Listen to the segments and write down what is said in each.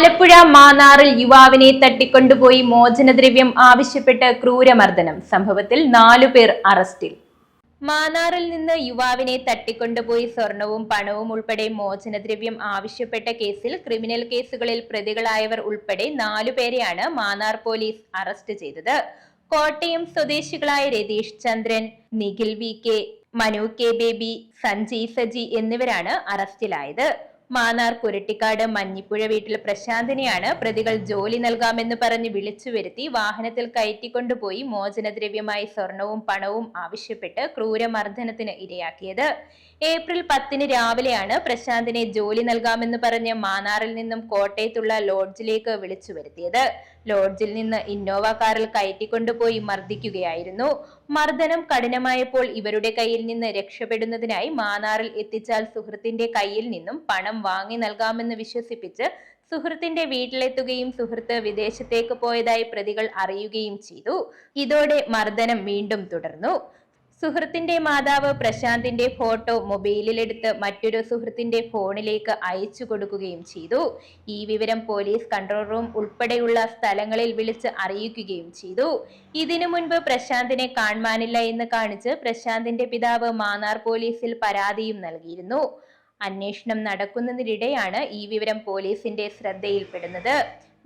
ആലപ്പുഴ മാന്നാറിൽ യുവാവിനെ തട്ടിക്കൊണ്ടുപോയി മോചനദ്രവ്യം ആവശ്യപ്പെട്ട് ക്രൂരമർദ്ദനം. സംഭവത്തിൽ നാലുപേർ അറസ്റ്റിൽ. മാന്നാറിൽ നിന്ന് യുവാവിനെ തട്ടിക്കൊണ്ടുപോയി സ്വർണവും പണവും ഉൾപ്പെടെ മോചനദ്രവ്യം ആവശ്യപ്പെട്ട കേസിൽ ക്രിമിനൽ കേസുകളിൽ പ്രതികളായവർ ഉൾപ്പെടെ നാലുപേരെയാണ് മാന്നാർ പോലീസ് അറസ്റ്റ് ചെയ്തത്. കോട്ടയം സ്വദേശികളായ Ratheesh Chandran Nikhil V K Manu K Baby Sanjay Saji എന്നിവരാണ് അറസ്റ്റിലായത്. മാന്നാർ കുരട്ടിക്കാട് മഞ്ഞിപ്പുഴ വീട്ടിൽ പ്രശാന്തിനെയാണ് പ്രതികൾ ജോലി നൽകാമെന്ന് പറഞ്ഞ് വിളിച്ചു വരുത്തി വാഹനത്തിൽ കയറ്റിക്കൊണ്ടുപോയി മോചനദ്രവ്യമായി സ്വർണവും പണവും ആവശ്യപ്പെട്ട് ക്രൂരമർദ്ദനത്തിന് ഇരയാക്കിയത്. ഏപ്രിൽ പത്തിന് രാവിലെയാണ് പ്രശാന്തിനെ ജോലി നൽകാമെന്ന് പറഞ്ഞ് മാന്നാറിൽ നിന്നും കോട്ടയത്തുള്ള ലോഡ്ജിലേക്ക് വിളിച്ചു വരുത്തിയത്. ലോഡ്ജിൽ നിന്ന് ഇന്നോവ കാറിൽ കയറ്റിക്കൊണ്ടുപോയി മർദ്ദിക്കുകയായിരുന്നു. മർദ്ദനം കഠിനമായപ്പോൾ ഇവരുടെ കയ്യിൽ നിന്ന് രക്ഷപ്പെടുന്നതിനായി മാനാറിൽ എത്തിച്ചാൽ സുഹൃത്തിന്റെ കയ്യിൽ നിന്നും പണം വാങ്ങി നൽകാമെന്ന് വിശ്വസിപ്പിച്ച് സുഹൃത്തിന്റെ വീട്ടിലെത്തുകയും സുഹൃത്ത് വിദേശത്തേക്ക് പോയതായി പ്രതികൾ അറിയുകയും ചെയ്തു. ഇതോടെ മർദ്ദനം വീണ്ടും തുടർന്നു. സുഹൃത്തിന്റെ മാതാവ് പ്രശാന്തിന്റെ ഫോട്ടോ മൊബൈലിലെടുത്ത് മറ്റൊരു സുഹൃത്തിന്റെ ഫോണിലേക്ക് അയച്ചു കൊടുക്കുകയും ചെയ്തു. ഈ വിവരം പോലീസ് കൺട്രോൾ റൂം ഉൾപ്പെടെയുള്ള സ്ഥലങ്ങളിൽ വിളിച്ച് അറിയിക്കുകയും ചെയ്തു. ഇതിനു മുൻപ് പ്രശാന്തിനെ കാണുവാനില്ല എന്ന് കാണിച്ച് പ്രശാന്തിന്റെ പിതാവ് മാന്നാർ പോലീസിൽ പരാതിയും നൽകിയിരുന്നു. അന്വേഷണം നടക്കുന്നതിനിടെയാണ് ഈ വിവരം പോലീസിന്റെ ശ്രദ്ധയിൽപ്പെടുന്നത്.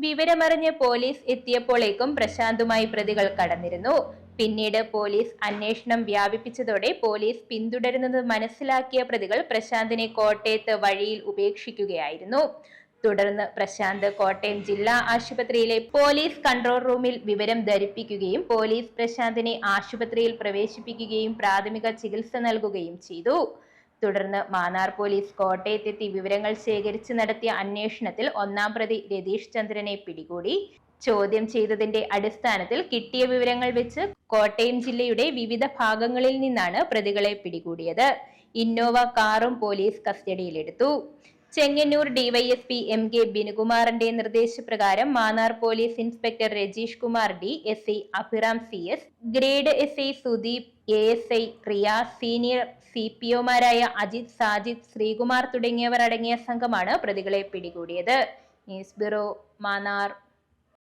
വിവരമറിഞ്ഞ് പോലീസ് എത്തിയപ്പോഴേക്കും പ്രശാന്തുമായി പ്രതികൾ കടന്നിരുന്നു. പിന്നീട് പോലീസ് അന്വേഷണം വ്യാപിപ്പിച്ചതോടെ പോലീസ് പിന്തുടരുന്നത് മനസ്സിലാക്കിയ പ്രതികൾ പ്രശാന്തിനെ കോട്ടയത്ത് വഴിയിൽ ഉപേക്ഷിക്കുകയായിരുന്നു. തുടർന്ന് പ്രശാന്ത് കോട്ടയം ജില്ലാ ആശുപത്രിയിലെ പോലീസ് കൺട്രോൾ റൂമിൽ വിവരം ധരിപ്പിക്കുകയും പോലീസ് പ്രശാന്തിനെ ആശുപത്രിയിൽ പ്രവേശിപ്പിക്കുകയും പ്രാഥമിക ചികിത്സ നൽകുകയും ചെയ്തു. തുടർന്ന് മാന്നാർ പോലീസ് കോട്ടയത്തെത്തി വിവരങ്ങൾ ശേഖരിച്ച് നടത്തിയ അന്വേഷണത്തിൽ ഒന്നാം പ്രതി രതീഷ് ചന്ദ്രനെ പിടികൂടി. ചോദ്യം ചെയ്തതിന്റെ അടിസ്ഥാനത്തിൽ കിട്ടിയ വിവരങ്ങൾ വെച്ച് കോട്ടയം ജില്ലയുടെ വിവിധ ഭാഗങ്ങളിൽ നിന്നാണ് പ്രതികളെ പിടികൂടിയത്. ഇന്നോവ കാറും പോലീസ് കസ്റ്റഡിയിലെടുത്തു. ചെങ്ങന്നൂർ ഡിവൈഎസ്പി എം കെ ബിനുകുമാറിന്റെ നിർദ്ദേശപ്രകാരം Mannar police inspector Rajeesh Kumar D S I Abhiram C S grade S I Sudeep A S I Riyas senior C P ഒമാരായ Ajith Sajith Sreekumar തുടങ്ങിയവർ അടങ്ങിയ സംഘമാണ് പ്രതികളെ പിടികൂടിയത്. News bureau Mannar.